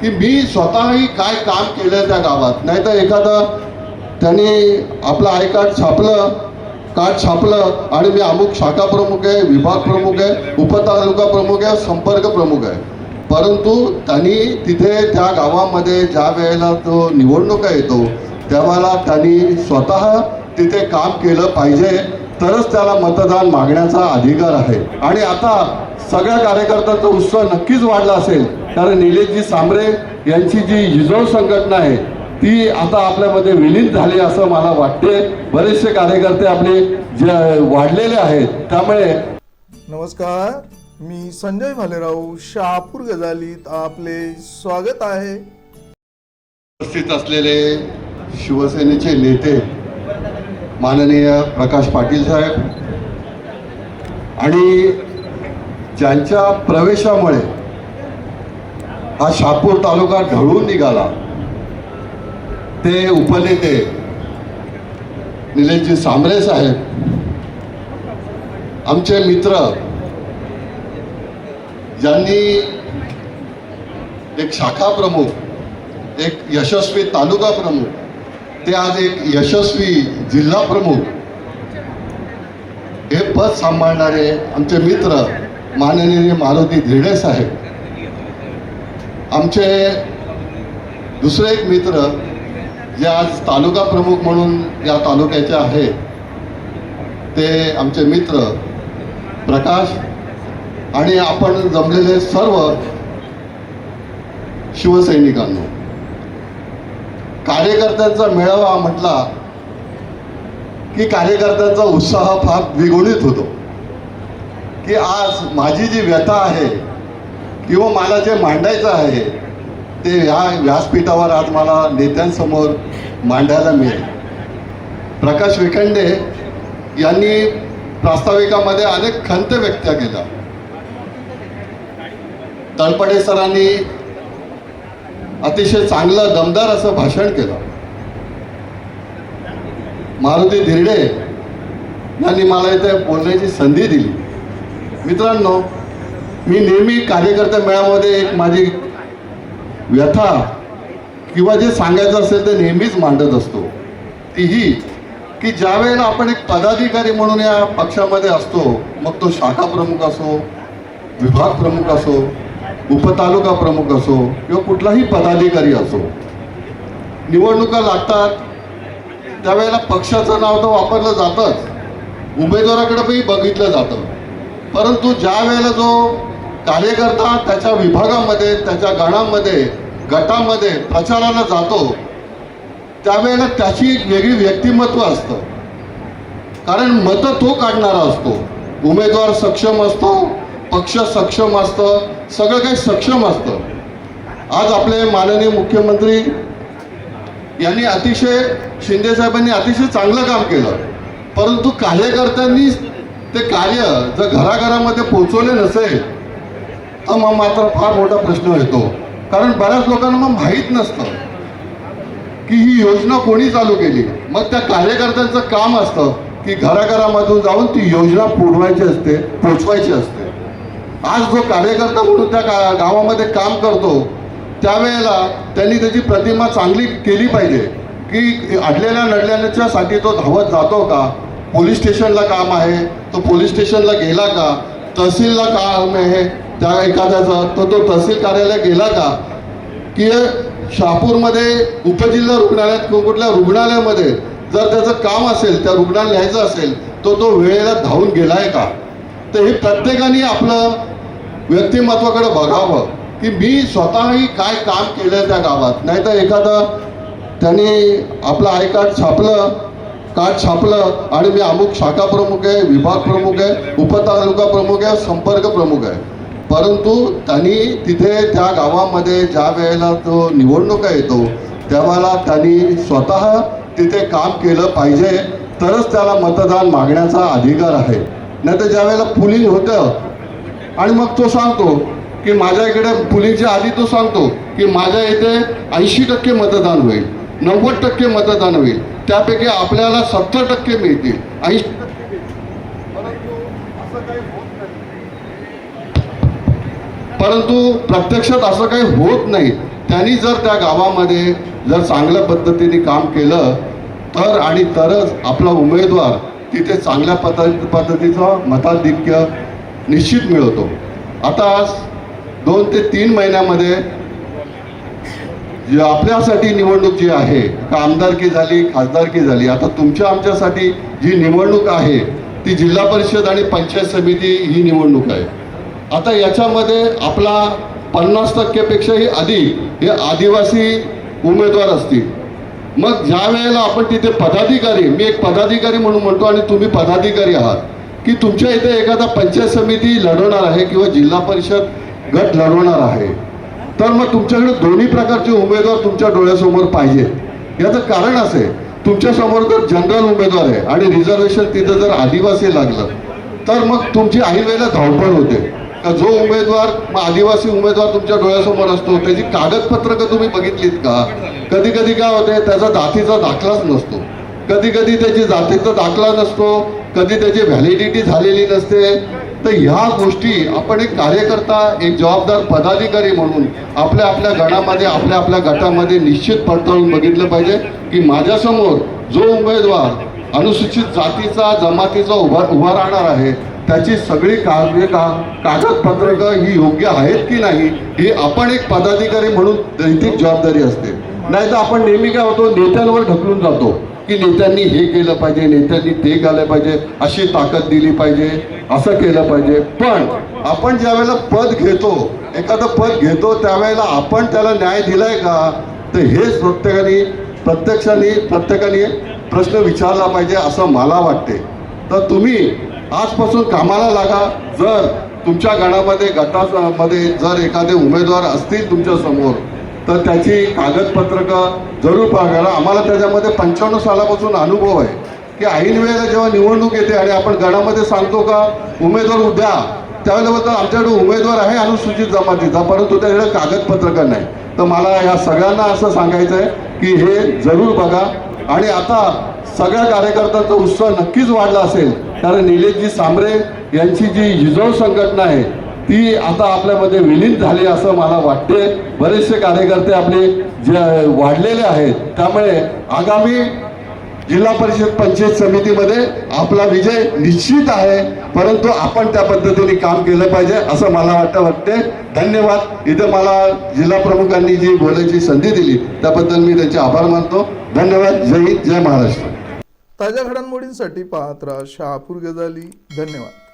की मी स्वतःही काय काम केलं त्या गावात. नाही तर एखादं त्यांनी आपलं आय कार्ड छापलं कार्ड छापलं आणि मी अमुक शाखा प्रमुख आहे विभाग प्रमुख आहे उपतालुका प्रमुख आहे संपर्क प्रमुख आहे. परंतु त्यांनी तिथे त्या गावामध्ये ज्या वेळेला तो निवडणुका येतो त्यावेळेला त्यांनी स्वतः तिथे काम केलं पाहिजे. तरच त्याला मतदान मागण्याचा अधिकार आहे. आणि आता सगळ्या कार्यकर्त्यांचा उत्साह नक्कीच वाढला असेल. कारण निलेशजी सांबरे यांची जी हिजोळ संघटना आहे ती आता आपल्यामध्ये विलीन झाली असं मला वाटते. बरेचसे कार्यकर्ते आपले जे वाढलेले आहेत त्यामुळे नमस्कार. मी संजय भालेराव शहापूर गजालीत आपले स्वागत आहे. उपस्थित असलेले शिवसेनेचे नेते माननीय प्रकाश पाटील साहेब. आणि ज्यांच्या प्रवेशामुळे हा शापूर तालुका ढळून निघाला ते उपनेते निलेशजी सांबरे साहेब. आमचे मित्र ज्यांनी एक शाखा प्रमुख एक यशस्वी तालुका प्रमुख ते आज एक यशस्वी जिल्हा प्रमुख. हे पद सांभाळणारे आमचे मित्र माननीय मारुती धिरडे साहेब. आमचे दुसरे एक मित्र जे आज तालुका प्रमुख म्हणून या तालुक्याचे आहेत ते आमचे मित्र प्रकाश आणि आपण जमलेले सर्व शिवसैनिकांना. कार्यकर्त्यांचा मेळावा म्हटला की कार्यकर्त्यांचा उत्साह फार द्विगुणित होतो. की आज माझी जी व्यथा आहे किंवा मला जे मांडायचं आहे ते ह्या व्यासपीठावर आज मला नेत्यांसमोर मांडायला मिळेल. प्रकाश विखंडे यांनी प्रास्ताविकामध्ये अनेक खंत व्यक्त केल्या. तळपडे सरांनी अतिशय चांगलं दमदार असं भाषण केलं. मारुती धिरडे यांनी मला इथे बोलण्याची संधी दिली. मित्रांनो मी नेहमी कार्यकर्ते मेळामध्ये एक माझी व्यथा किंवा जे सांगायचं असेल ते नेहमीच मांडत असतो. तीही की ज्या वेळेला आपण एक पदाधिकारी म्हणून या पक्षामध्ये असतो मग तो शाखा प्रमुख असो विभाग प्रमुख असो उपतालुका प्रमुख असो किंवा कुठलाही पदाधिकारी असो निवडणुका लागतात त्यावेळेला पक्षाचं नाव तर वापरलं जातंच. उमेदवाराकडे बघितलं जातं. परंतु ज्या वेळेला जो कार्यकर्ता त्याच्या विभागामध्ये त्याच्या गणामध्ये गटामध्ये प्रचाराला जातो त्यावेळेला त्याची एक वेगळी व्यक्तिमत्व असतं. कारण मतं तो काढणारा असतो. उमेदवार सक्षम असतो पक्ष सक्षम असतं सगळं काही सक्षम असतं. आज आपले माननीय मुख्यमंत्री यांनी अतिशय शिंदे साहेबांनी अतिशय चांगलं काम केलं. परंतु कार्यकर्त्यांनी ते कार्य जर घराघरामध्ये पोहोचवले नसेल तर मग मात्र फार मोठा प्रश्न येतो. कारण बऱ्याच लोकांना मग माहीत नसतं की ही योजना कोणी चालू केली. मग त्या कार्यकर्त्यांचं काम असतं की घराघरामधून जाऊन ती योजना पुरवायची असते पोचवायची असते. आज जो कार्यकर्ता म्हणून त्या गावामध्ये काम करतो त्यावेळेला त्यांनी त्याची प्रतिमा चांगली केली पाहिजे. की अडलेल्या नडलेल्याच्यासाठी तो धावत जातो का? पोलीस स्टेशनला काम आहे तो पोलीस स्टेशनला गेला का? तहसीलला काम आहे त्या एखाद्याचा तर तो तहसील कार्यालय गेला का? की शहापूरमध्ये उपजिल्हा रुग्णालयात कुठल्या रुग्णालयामध्ये जर त्याचं काम असेल त्या रुग्णाला न्यायचं असेल तो तो वेळेला धावून गेलाय का? तर हे प्रत्येकाने आपलं व्यक्तिमत्वाकडे बघावं की मी स्वतःही काय काम केलं त्या गावात. नाही तर एखादं त्यांनी आपलं आय कार्ड छापलं कार्ड छापलं आणि मी अमुक शाखा प्रमुख आहे विभाग प्रमुख आहे उपतालुका प्रमुख आहे संपर्क प्रमुख आहे. परंतु त्यांनी तिथे त्या गावामध्ये ज्या वेळेला तो निवडणुका येतो त्यावेळेला त्यांनी स्वतः तिथे काम केलं पाहिजे तरच त्याला मतदान मागण्याचा अधिकार आहे. नाही तर ज्या वेळेला पुलिंग होतं आणि मग तो सांगतो की माझ्या इकडे पुलिंगच्या आधी तो सांगतो की माझ्या इथे ऐंशी टक्के मतदान होईल नव्वद टक्के मतदान होईल त्यापैकी आपल्याला सत्तर टक्के मिळतील. ऐंशी परंतु प्रत्यक्षात असं काही होत नाही. त्यांनी जर त्या गावामध्ये जर चांगल्या पद्धतीने काम केलं तर आणि तरच आपला उमेदवार तिथे चांगल्या पद्ध पद्धतीचं मताधिक्य निश्चित मिळवतो. आता दोन ते तीन महिन्यामध्ये जे आपल्यासाठी निवडणूक जी आहे का आमदारकी झाली खासदारकी झाली आता तुमच्या आमच्यासाठी जी निवडणूक आहे ती जिल्हा परिषद आणि पंचायत समिती ही निवडणूक आहे. आता याच्यामध्ये आपला पन्नास टक्केपेक्षाही अधिक हे आदिवासी उमेदवार असतील. मग ज्या वेळेला आपण तिथे पदाधिकारी मी एक पदाधिकारी म्हणून म्हणतो आणि तुम्ही पदाधिकारी आहात. की तुमच्या इथे एखादा पंचायत समिती लढवणार आहे किंवा जिल्हा परिषद गट लढवणार आहे तर मग तुमच्याकडे दोन्ही प्रकारचे उमेदवार तुमच्या डोळ्यासमोर पाहिजेत याचं कारण असे तुमच्यासमोर जर जनरल उमेदवार आहे आणि रिझर्वेशन तिथं जर आदिवासी लागलं तर मग तुमची आई वेळेला धावपळ होते. का जो उमेदवार मग आदिवासी उमेदवार तुमच्या डोळ्यासमोर असतो त्याची कागदपत्रकं तुम्ही बघितलीत का? कधी कधी काय होते त्याचा जातीचा दाखलाच नसतो. कधी कधी त्याची जातीचा दाखला नसतो कधी त्याची व्हॅलिडिटी झालेली नसते. तर ह्या गोष्टी आपण एक कार्यकर्ता एक जबाबदार पदाधिकारी म्हणून आपल्या आपल्या गणामध्ये आपल्या आपल्या गटामध्ये निश्चित पडताळून बघितलं पाहिजे की माझ्यासमोर जो उमेदवार अनुसूचित जातीचा जमातीचा उभा उभा राहणार आहे त्याची सगळी कार्य का कागदपत्रकं ही योग्य आहेत की नाही ही आपण एक पदाधिकारी म्हणून नैतिक जबाबदारी असते. नाही तर आपण नेहमी काय होतो नेत्यांवर ढकलून जातो. की नेत्यांनी हे केलं पाहिजे नेत्यांनी ते केलं पाहिजे अशी ताकद दिली पाहिजे असं केलं पाहिजे. पण आपण ज्या वेळेला पद घेतो एखादं पद घेतो त्यावेळेला आपण त्याला न्याय दिलाय का? तर हेच प्रत्येकाने प्रत्यक्षाने प्रत्येकाने प्रश्न विचारला पाहिजे असं मला वाटते. तर तुम्ही आजपासून कामाला लागा. जर तुमच्या गणामध्ये गटामध्ये जर एखादे उमेदवार असतील तुमच्यासमोर तर त्याची कागदपत्रकं जरूर पाहायला आम्हाला त्याच्यामध्ये पंच्याण्णव सालापासून अनुभव आहे की ऐन वेळेला जेव्हा निवडणूक येते आणि आपण गणामध्ये सांगतो का उमेदवार उद्या त्यावेळेला आमच्याकडे उमेदवार आहे अनुसूचित जमातीचा परंतु त्याच्याकडे कागदपत्रकं नाही. तर मला या सगळ्यांना असं सांगायचं आहे की हे जरूर बघा. आणि आता सगळ्या कार्यकर्त्यांचा उत्साह नक्कीच वाढला असेल. कारण निलेशजी सांबरे यांची जी हिजोळ संघटना आहे ती आता आपल्यामध्ये विलीन झाली असं मला वाटते. बरेचसे कार्यकर्ते आपले जे वाढलेले आहेत त्यामुळे आगामी जिल्हा परिषद पंचायत समितीमध्ये आपला विजय निश्चित आहे परंतु आपण त्या पद्धतीने काम केलं पाहिजे असं मला वाटतं वाटते. धन्यवाद. इथं मला जिल्हा प्रमुखांनी जी बोलायची संधी दिली त्याबद्दल मी त्यांचे आभार मानतो. धन्यवाद. जय हिंद. जय महाराष्ट्र. ताज्या घडामोडींसाठी पाहत राहा शहापूर गजाली. धन्यवाद.